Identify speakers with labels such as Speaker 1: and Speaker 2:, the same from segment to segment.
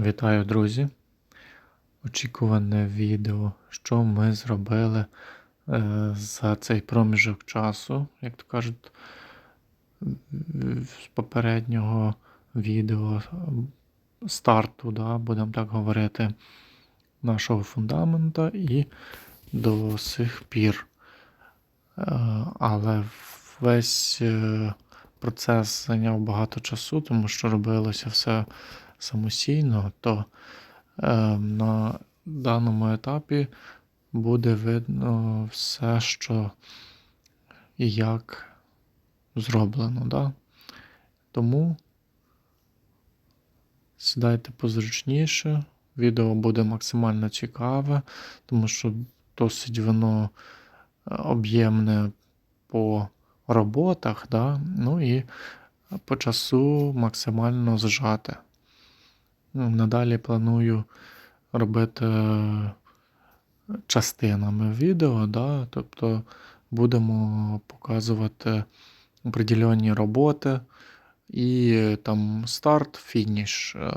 Speaker 1: Вітаю, друзі! Очікуване відео, що ми зробили е, за цей проміжок часу, як то кажуть, з попереднього відео старту, да, будемо так говорити, нашого фундамента і до сих пір. Е, Але весь е, процес зайняв багато часу, тому що робилося все самостійно, то е, на даному етапі буде видно все, що і як зроблено. Да? Тому сідайте позручніше, відео буде максимально цікаве, тому що досить воно е, об'ємне по роботах, да? ну і по часу максимально зжате. Ну, Надалі планую робити е, частинами відео, да? тобто будемо показувати определенні роботи і е, там старт, фініш. Е,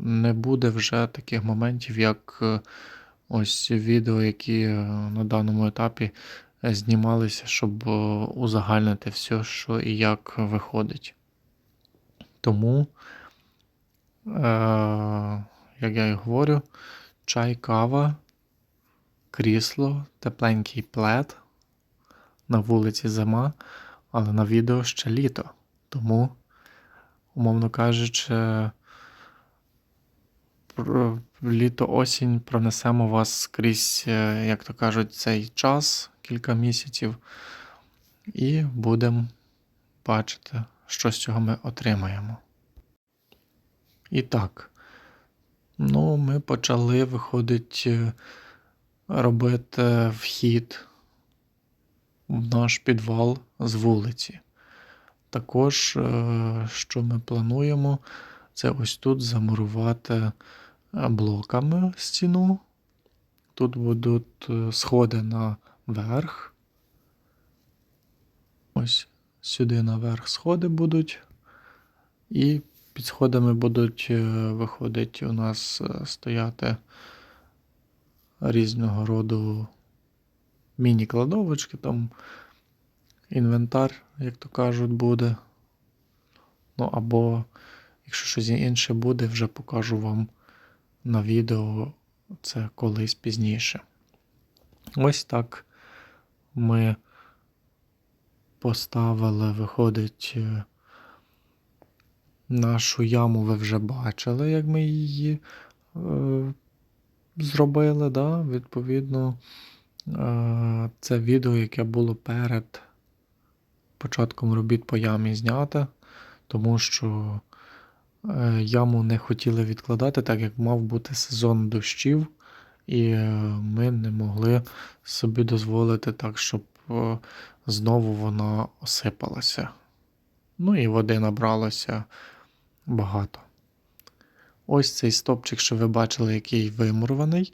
Speaker 1: Не буде вже таких моментів, як ось відео, які на даному етапі знімалися, щоб узагальнити все, що і як виходить. Тому, як я і говорю, чай, кава, крісло, тепленький плед, на вулиці зима, але на відео ще літо. Тому, умовно кажучи, літо-осінь пронесемо вас скрізь, е, як то кажуть, цей час, кілька місяців, і будемо бачити, що з цього ми отримаємо. І так, ну, ми почали, виходить, е, робити вхід в наш підвал з вулиці. Також, е, що ми плануємо, це ось тут замурувати е, блоками стіну. Тут будуть сходи наверх. Ось сюди наверх сходи будуть. І під сходами будуть, е, виходить, у нас е, стояти різного роду міні-кладовочки, там інвентар, як то кажуть, буде. Ну або, якщо щось інше буде, вже покажу вам на відео це колись пізніше. Ось так ми поставили, виходить, е, нашу яму ви вже бачили, як ми її е, зробили. Да? Відповідно, е, це відео, яке було перед початком робіт по ямі знято, тому що е, яму не хотіли відкладати, так як мав бути сезон дощів, і е, ми не могли собі дозволити так, щоб е, знову вона осипалася. Ну і води набралося багато. Ось цей стопчик, що ви бачили, який вимурований.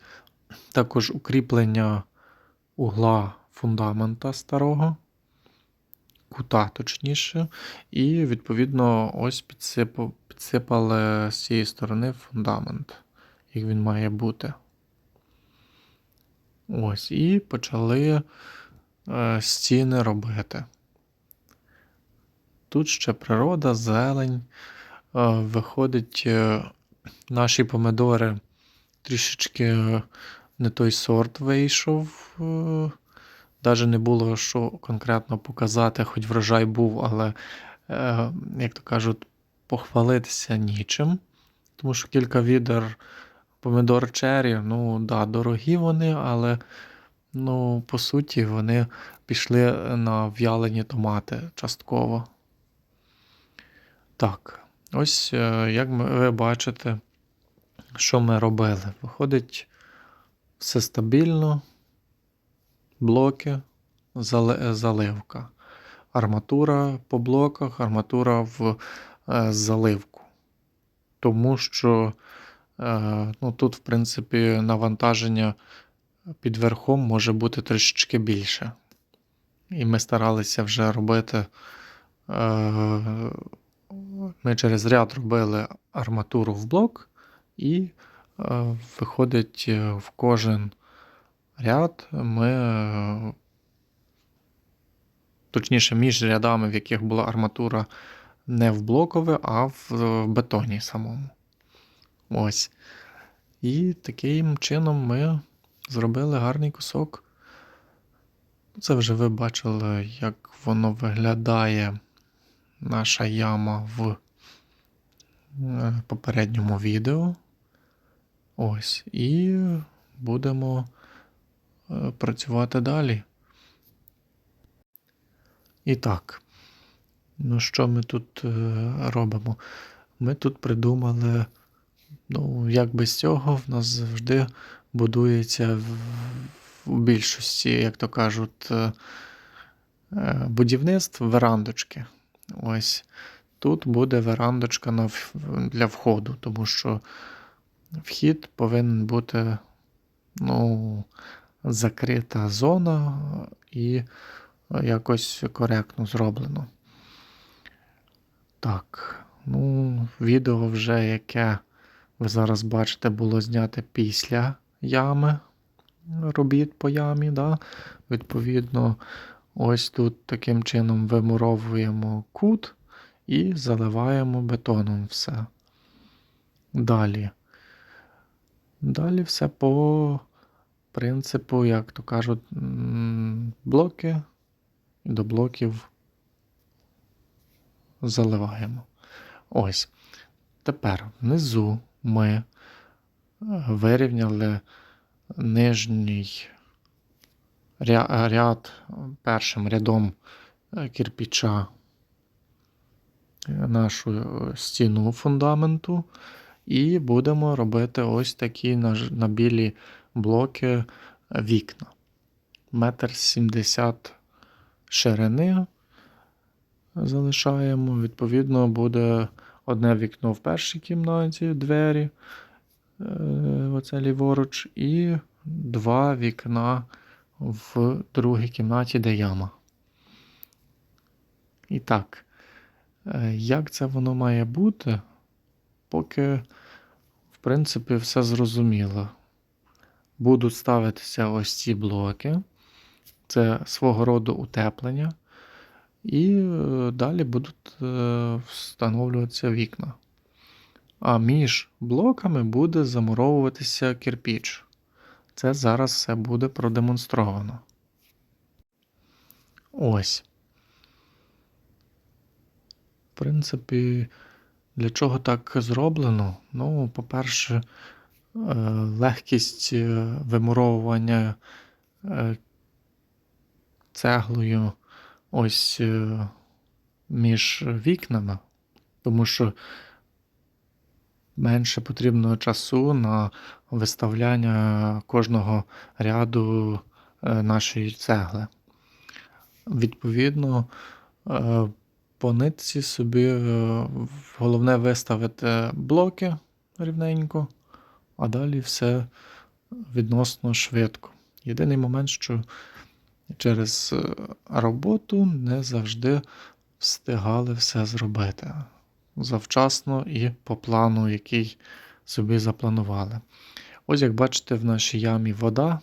Speaker 1: Також укріплення угла фундамента старого, кута точніше. І, відповідно, ось підсипав, підсипали з цієї сторони фундамент, як він має бути. Ось, і почали е, стіни робити. Тут ще природа, зелень. Е, виходить, е, наші помидори трішечки е, не той сорт вийшов. Е, Даже не було що конкретно показати, хоч врожай був, але, е, як то кажуть, похвалитися нічим. Тому що кілька відер помидор чері, ну да, дорогі вони, але ну, по суті вони пішли на в'ялені томати частково. Так, ось е, як ви бачите, що ми робили. Виходить, все стабільно, блоки, заливка. Арматура по блоках, арматура в е, заливку. Тому що е, ну, тут, в принципі, навантаження під верхом може бути трішечки більше. І ми старалися вже робити. Ми через ряд робили арматуру в блок, І е, виходить е, в кожен ряд ми, е, точніше, між рядами, в яких була арматура не в блокове, а в е, бетоні самому. Ось. І таким чином ми зробили гарний кусок. Це вже ви бачили, як воно виглядає наша яма в е, попередньому відео. Ось. І будемо е, працювати далі. І так, ну що ми тут е, робимо? Ми тут придумали, ну, як без цього, в нас завжди будується в, в більшості, як то кажуть, будівництв верандочки. Ось тут буде верандочка для входу, тому що вхід повинен бути ну, закрита зона і якось коректно зроблено. Так, ну, відео вже, яке ви зараз бачите, було знято після ями робіт по ямі. Да? Відповідно, ось тут таким чином вимуровуємо кут і заливаємо бетоном все. Далі. Далі все по принципу, як то кажуть, блоки до блоків заливаємо. Ось. Тепер внизу ми е, вирівняли нижній ряд першим рядом е, кирпіча е, нашу е, стіну фундаменту. І будемо робити ось такі на, на білі блоки е, вікна. Метр сімдесят ширини залишаємо. Відповідно, буде одне вікно в першій кімнаті, двері, е, оце ліворуч, і два вікна в другій кімнаті, де яма. І так, е, як це воно має бути, поки, в принципі, все зрозуміло. Будуть ставитися ось ці блоки. Це свого роду утеплення. І е, далі будуть е, встановлюватися вікна. А між блоками буде замуровуватися кирпіч. Це зараз все буде продемонстровано. Ось. В принципі, для чого так зроблено? Ну, по-перше, е, легкість е, вимуровування е, цеглою ось між вікнами, тому що менше потрібно часу на виставляння кожного ряду е, нашої цегли. Відповідно, е, по нитці собі е, головне виставити блоки рівненько, а далі все відносно швидко. Єдиний момент, що через роботу не завжди встигали все зробити завчасно і по плану, який собі запланували. Ось як бачите, в нашій ямі вода,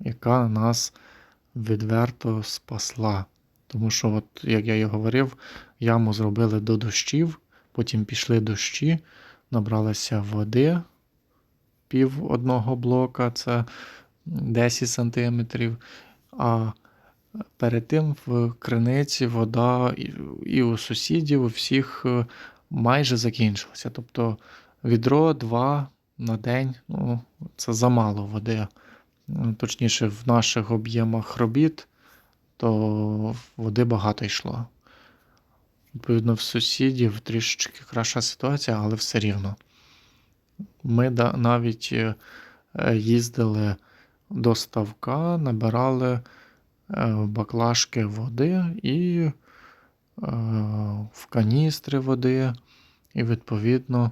Speaker 1: яка нас відверто спасла. Тому що, от, як я і говорив, яму зробили до дощів, потім пішли дощі, набралося води пів одного блока, це 10 сантиметрів. А перед тим в криниці вода і, і у сусідів, у всіх е, майже закінчилася. Тобто відро два на день ну, це замало води. Точніше, в наших об'ємах робіт, то води багато йшло. Відповідно, в сусідів трішечки краща ситуація, але все рівно. Ми навіть е, їздили до ставка, набирали е, баклажки води і е, в каністри води, і, відповідно,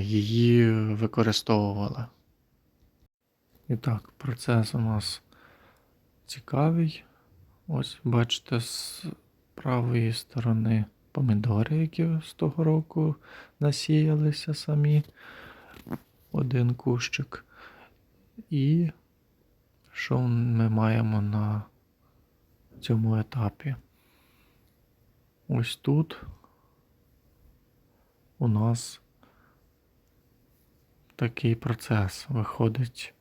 Speaker 1: її використовували. І так, процес у нас цікавий. Ось, бачите, з правої сторони помідори, які з того року насіялися самі. Один кущик. І що ми маємо на цьому етапі? Ось тут у нас такий процес виходить.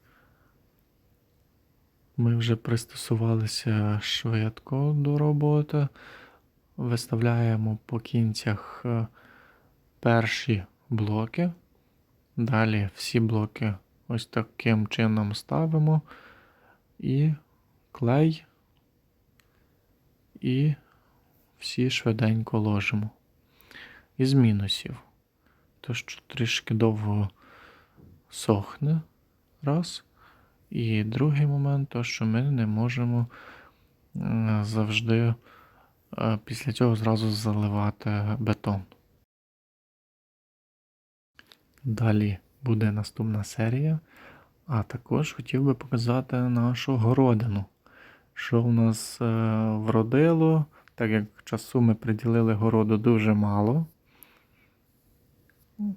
Speaker 1: Ми вже пристосувалися швидко до роботи. Виставляємо по кінцях е, перші блоки. Далі всі блоки ось таким чином ставимо. І клей. І всі швиденько ложимо. Із мінусів. То, що трішки довго сохне. Раз. І другий момент, то, що ми не можемо е, завжди е, після цього зразу заливати бетон. Далі буде наступна серія. А також хотів би показати нашу городину. Що в нас е, вродило, так як часу ми приділили городу дуже мало,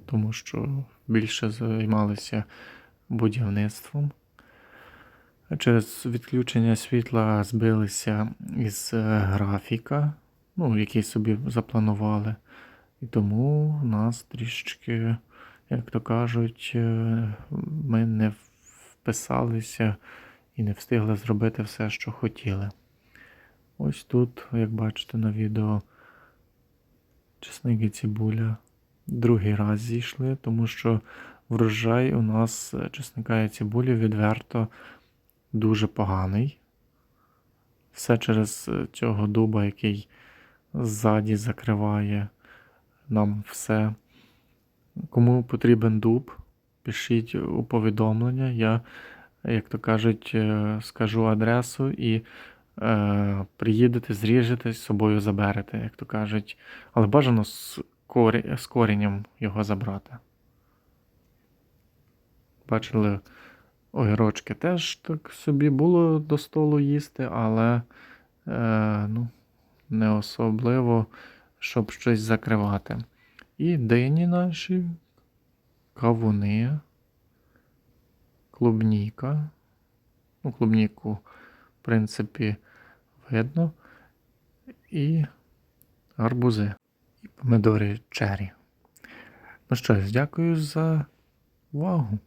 Speaker 1: тому що більше займалися будівництвом. Через відключення світла збилися із е, графіка, ну, який собі запланували. І тому нас трішечки, як то кажуть, е, ми не вписалися і не встигли зробити все, що хотіли. Ось тут, як бачите на відео, чесник і цибуля другий раз зійшли, тому що врожай у нас е, чесника і цибулі відверто дуже поганий. Все через е, цього дуба, який ззаді закриває нам все. Кому потрібен дуб, пишіть у повідомлення. Я, як то кажуть, е, скажу адресу і е, приїдете, зріжете, з собою заберете, як то кажуть. Але бажано з. З корінням його забрати. Бачили, огірочки теж так собі було до столу їсти, але е, ну, не особливо, щоб щось закривати. І дині наші, кавуни, клубніка. Ну, клубніку, в принципі, видно. І гарбузи. І помидори черрі. Ну що ж, дякую за увагу.